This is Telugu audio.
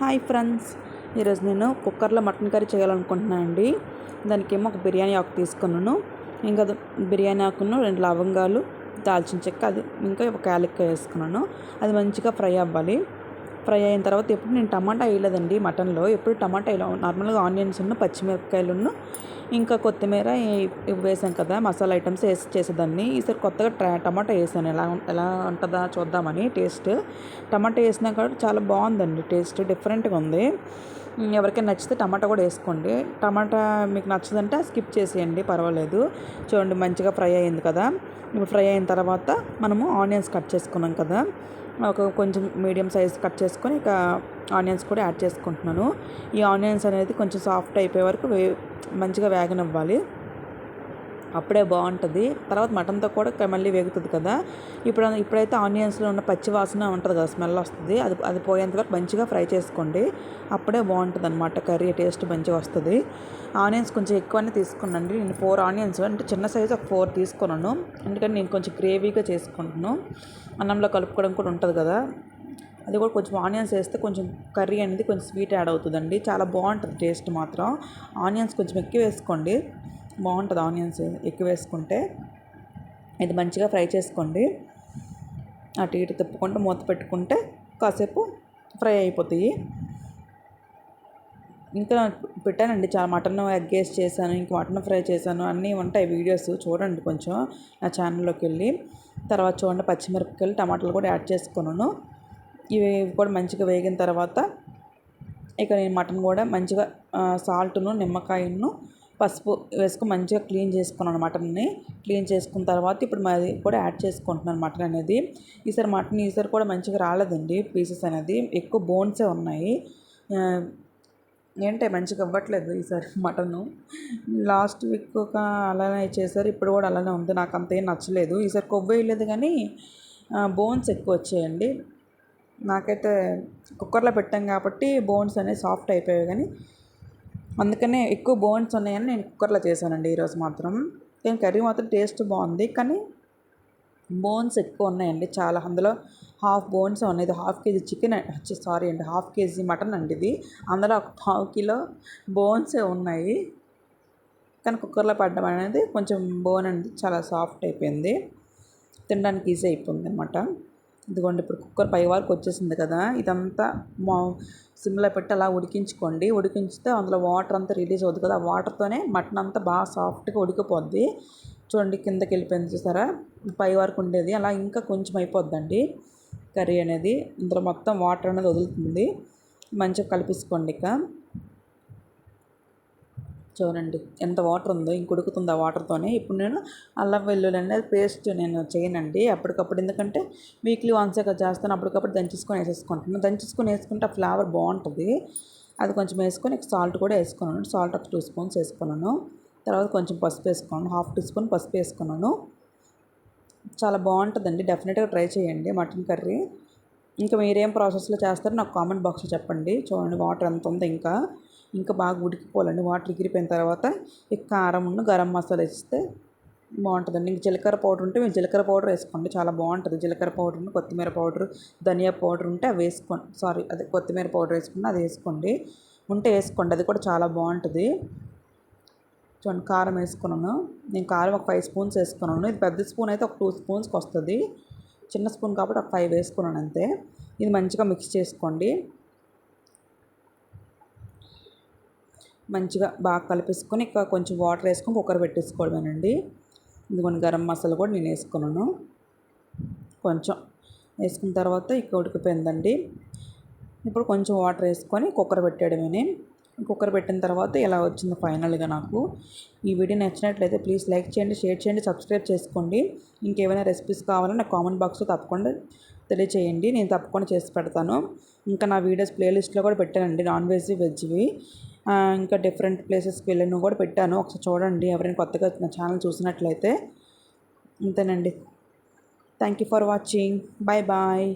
Hi friends. ఈరోజు నేను కుక్కర్లో మటన్ కర్రీ చేయాలనుకుంటున్నాను అండి. దానికేమో ఒక బిర్యానీ ఆకు తీసుకున్నాను. ఇంకా బిర్యానీ ఆకును రెండు లవంగాలు దాల్చిన చెక్క అది ఇంకా ఒక యాలక్క వేసుకున్నాను. అది మంచిగా ఫ్రై అవ్వాలి. ఫ్రై అయిన తర్వాత ఎప్పుడు నేను టమాటా వేయలేదండి మటన్లో. ఎప్పుడు టమాటా వేయలేదు నార్మల్గా ఆనియన్స్ ఉన్న పచ్చిమిరపకాయలు ఇంకా కొత్తిమీర వేసాం కదా మసాలా ఐటమ్స్ వేసి చేసేదాన్ని. ఈసారి కొత్తగా ట్రా టమాటా వేసాను. ఎలా ఎలా ఉంటుందా చూద్దామని టేస్ట్. టమాటా వేసినా కూడా చాలా బాగుందండి టేస్ట్ డిఫరెంట్గా ఉంది. ఎవరికైనా నచ్చితే టమాటా కూడా వేసుకోండి. టమాటా మీకు నచ్చదంటే స్కిప్ చేసేయండి పర్వాలేదు. చూడండి మంచిగా ఫ్రై అయింది కదా. ఇప్పుడు ఫ్రై అయిన తర్వాత మనము ఆనియన్స్ కట్ చేసుకున్నాం కదా. ఒక కొంచెం మీడియం సైజ్ కట్ చేసుకొని ఇక ఆనియన్స్ కూడా యాడ్ చేసుకుంటున్నాను. ఈ ఆనియన్స్ అనేది కొంచెం సాఫ్ట్ అయిపోయే వరకు వే మంచిగా వేగనివ్వాలి. అప్పుడే బాగుంటుంది. తర్వాత మటన్తో కూడా మళ్ళీ వేగుతుంది కదా. ఇప్పుడు ఇప్పుడైతే ఆనియన్స్లో ఉన్న పచ్చి వాసన ఉంటుంది కదా స్మెల్ వస్తుంది. అది అది పోయేంత వరకు మంచిగా ఫ్రై చేసుకోండి. అప్పుడే బాగుంటుంది అనమాట కర్రీ టేస్ట్ మంచిగా వస్తుంది. ఆనియన్స్ కొంచెం ఎక్కువనే తీసుకున్నాండి నేను ఫోర్ ఆనియన్స్ అంటే చిన్న సైజు ఒక ఫోర్ తీసుకున్నాను. ఎందుకంటే నేను కొంచెం గ్రేవీగా చేసుకుంటున్నాను. అన్నంలో కలుపుకోవడం కూడా ఉంటుంది కదా. అది కూడా కొంచెం ఆనియన్స్ వేస్తే కొంచెం కర్రీ అనేది కొంచెం స్వీట్ యాడ్ అవుతుందండి. చాలా బాగుంటుంది టేస్ట్ మాత్రం. ఆనియన్స్ కొంచెం ఎక్కువ వేసుకోండి. బాగుంటుంది ఆనియన్స్ ఎక్కువ వేసుకుంటే. ఇది మంచిగా ఫ్రై చేసుకోండి. అటు ఇటు తిప్పుకుంటూ మూత పెట్టుకుంటే కాసేపు ఫ్రై అయిపోతాయి. ఇంకా పెట్టానండి చాలా మటన్ ఎగ్ వేసి చేశాను ఇంకా మటన్ ఫ్రై చేశాను అన్నీ ఉంటాయి వీడియోస్ చూడండి కొంచెం నా ఛానల్లోకి వెళ్ళి. తర్వాత చూడండి పచ్చిమిరపకాయలు టమాటాలు కూడా యాడ్ చేసుకున్నాను. ఇవి కూడా మంచిగా వేగిన తర్వాత ఇక నేను మటన్ కూడా మంచిగా సాల్ట్ను నిమ్మకాయను పసుపు వేసుకుని మంచిగా క్లీన్ చేసుకున్నాను మటన్ని క్లీన్ చేసుకున్న తర్వాత ఇప్పుడు మాది కూడా యాడ్ చేసుకుంటున్నాను మటన్ అనేది. ఈసారి మటన్ ఈసారి కూడా మంచిగా రాలేదండి పీసెస్ అనేది. ఎక్కువ బోన్సే ఉన్నాయి. ఏంటంటే మంచిగా ఇవ్వట్లేదు ఈసారి మటను. లాస్ట్ వీక్ ఒక అలానే చేశారు. ఇప్పుడు కూడా అలానే ఉంది. నాకు అంత ఏం నచ్చలేదు. ఈసారి కొవ్వు వేయలేదు కానీ బోన్స్ ఎక్కువ వచ్చాయండి. నాకైతే కుక్కర్లో పెట్టాం కాబట్టి బోన్స్ అనేవి సాఫ్ట్ అయిపోయాయి కానీ అందుకనే ఎక్కువ బోన్స్ ఉన్నాయని నేను కుక్కర్లో చేశానండి ఈరోజు మాత్రం. కానీ కర్రీ మాత్రం టేస్ట్ బాగుంది కానీ బోన్స్ ఎక్కువ ఉన్నాయండి చాలా. అందులో హాఫ్ బోన్స్ ఉన్నాయి ఇది హాఫ్ కేజీ చికెన్ సారీ అండి హాఫ్ కేజీ మటన్ అండి ఇది. అందులో ఒక పావు కిలో బోన్సే ఉన్నాయి. కానీ కుక్కర్లో పడ్డం అనేది కొంచెం బోన్ అనేది చాలా సాఫ్ట్ అయిపోయింది. తినడానికి ఈజీ అయిపోయింది అనమాట ఇదిగోండి ఇప్పుడు కుక్కర్ పై వరకు వచ్చేసింది కదా ఇదంతా మా సిమ్లో పెట్టి అలా ఉడికించుకోండి. ఉడికించితే అందులో వాటర్ అంతా రిలీజ్ అవుతుంది కదా ఆ వాటర్తోనే మటన్ అంతా బాగా సాఫ్ట్గా ఉడికిపోద్ది. చూడండి కిందకి వెళ్ళిపోయింది చూసారా? పై వరకు ఉండేది. అలా ఇంకా కొంచెం అయిపోద్దండి కర్రీ అనేది. ఇందులో మొత్తం వాటర్ అనేది వదులుతుంది. మంచిగా కలిపించుకోండి ఇక. చూడండి. ఎంత వాటర్ ఉందో ఇంక ఉడుకుతుంది ఆ వాటర్తోనే ఇప్పుడు నేను అల్లం వెల్లుల్లి అనేది పేస్ట్ నేను చేయనండి అప్పటికప్పుడు. ఎందుకంటే వీక్లీ వన్స్ ఇక చేస్తాను. అప్పటికప్పుడు దంచేసుకొని వేసేసుకుంటాను. దంచేసుకొని వేసుకుంటే ఆ ఫ్లేవర్ బాగుంటుంది. అది కొంచెం వేసుకొని సాల్ట్ కూడా వేసుకున్నాను. సాల్ట్ ఒక టూ స్పూన్స్ వేసుకున్నాను. తర్వాత కొంచెం పసుపు వేసుకున్నాను. హాఫ్ టీ స్పూన్ పసుపు వేసుకున్నాను. చాలా బాగుంటుందండి. డెఫినెట్గా ట్రై చేయండి మటన్ కర్రీ. ఇంకా మీరేం ప్రాసెస్లో చేస్తారో నాకు కామెంట్ బాక్స్లో చెప్పండి. చూడండి వాటర్ ఎంత ఉందో ఇంకా. ఇంకా బాగా ఉడికిపోవాలండి. వాటర్ ఎగిరిపోయిన తర్వాత ఈ కారం ఉన్న గరం మసాలా వేస్తే బాగుంటుందండి. ఇంక జీలకర్ర పౌడర్ ఉంటే మీరు జీలకర్ర పౌడర్ వేసుకోండి. చాలా బాగుంటుంది. జీలకర్ర పౌడర్ కొత్తిమీర పౌడర్ ధనియా పౌడర్ ఉంటే అవి వేసుకోండి. సారీ అదే కొత్తిమీర పౌడర్ వేసుకుని అది వేసుకోండి. ఉంటే వేసుకోండి. అది కూడా చాలా బాగుంటుంది. చూడండి కారం వేసుకున్నాను. నేను కారం ఒక ఫైవ్ స్పూన్స్ వేసుకున్నాను. ఇది పెద్ద స్పూన్ అయితే ఒక టూ స్పూన్స్కి వస్తుంది. చిన్న స్పూన్ కాబట్టి ఒక ఫైవ్ వేసుకున్నాను అంతే. ఇది మంచిగా మిక్స్ చేసుకోండి. మంచిగా బాగా కలిపేసుకొని ఇక కొంచెం వాటర్ వేసుకొని కుక్కర్ పెట్టేసుకోవడమేనండి. ఇదిగోండి గరం మసాలా కూడా నేను వేసుకున్నాను. కొంచెం వేసుకున్న తర్వాత ఇక ఉడికిపోయిందండి ఇప్పుడు కొంచెం వాటర్ వేసుకొని కుక్కర్ పెట్టేయడమే కుక్కర్ పెట్టిన తర్వాత ఇలా వచ్చింది ఫైనల్గా నాకు ఈ వీడియో నచ్చినట్లయితే ప్లీజ్ లైక్ చేయండి షేర్ చేయండి సబ్స్క్రైబ్ చేసుకోండి. ఇంకేమైనా రెసిపీస్ కావాలన్నా కామెంట్ బాక్స్లో తప్పకుండా తెలియచేయండి. నేను తప్పకుండా చేసి పెడతాను. ఇంకా నా వీడియోస్ ప్లేలిస్ట్లో కూడా పెట్టానండి. నాన్ వెజ్ వెజ్వి. ఇంకా డిఫరెంట్ ప్లేసెస్కి వెళ్ళను కూడా పెట్టాను. ఒకసారి చూడండి ఎవరైనా కొత్తగా నా ఛానల్ చూసినట్లయితే. అంతేనండి thank you for watching bye bye